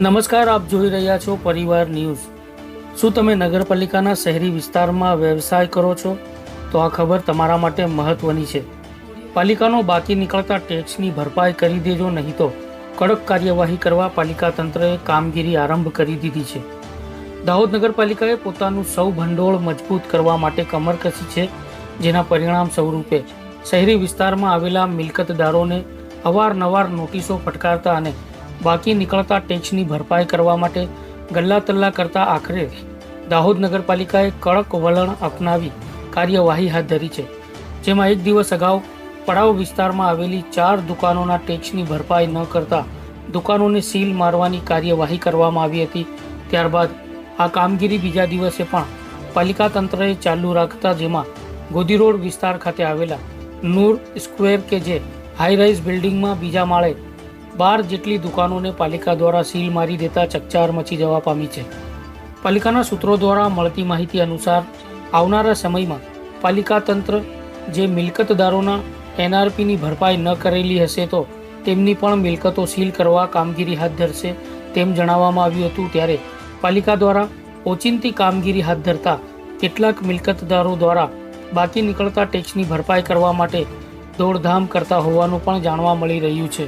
નમસ્કાર, આપ જોઈ રહ્યા છો પરિવાર ન્યૂઝ. શું તમે નગરપાલિકાના શહેરી વિસ્તારમાં વ્યવસાય કરો છો? તો આ ખબર તમારા માટે મહત્વની છે. પાલિકાનો બાકી નીકળતા ટેક્સની ભરપાઈ કરી દેજો, નહીં તો કડક કાર્યવાહી કરવા પાલિકા તંત્રએ કામગીરી આરંભ કરી દીધી છે. દાહોદ નગરપાલિકાએ પોતાનું સૌ ભંડોળ મજબૂત કરવા માટે કમર કસી છે, જેના પરિણામ સ્વરૂપે શહેરી વિસ્તારમાં આવેલા મિલકતદારોને અવારનવાર નોટિસો ફટકારતા અને બાકી નીકળતા ટેક્સની ભરપાઈ કરવા માટે ગલ્લા તલ્લા કરતા આખરે દાહોદ નગરપાલિકાએ કડક વલણ અપનાવી કાર્યવાહી હાથ ધરી છે. જેમાં એક દિવસ અગાઉ પડાવ વિસ્તારમાં આવેલી ચાર દુકાનોના ટેક્સની ભરપાઈ ન કરતા દુકાનોને સીલ મારવાની કાર્યવાહી કરવામાં આવી હતી. ત્યારબાદ આ કામગીરી બીજા દિવસે પણ પાલિકા તંત્રએ ચાલુ રાખતા જેમાં ગોદી રોડ વિસ્તાર ખાતે આવેલા નૂર સ્ક્વેર કે જે હાઈરાઇઝ બિલ્ડિંગમાં બીજા માળે બાર જેટલી દુકાનોને પાલિકા દ્વારા સીલ મારી દેતા ચકચાર મચી જવા પામી છે. પાલિકાના સૂત્રો દ્વારા મળતી માહિતી અનુસાર, આવનારા સમયમાં પાલિકા તંત્ર જે મિલકતદારોના એનઆરપીની ભરપાઈ ન કરેલી હશે તો તેમની પણ મિલકતો સીલ કરવા કામગીરી હાથ ધરશે તેમ જણાવવામાં આવ્યું હતું ત્યારે પાલિકા દ્વારા ઓચિંતી કામગીરી હાથ ધરતા કેટલાક મિલકતદારો દ્વારા બાકી નીકળતા ટેક્સની ભરપાઈ કરવા માટે દોડધામ કરતા હોવાનું પણ જાણવા મળી રહ્યું છે.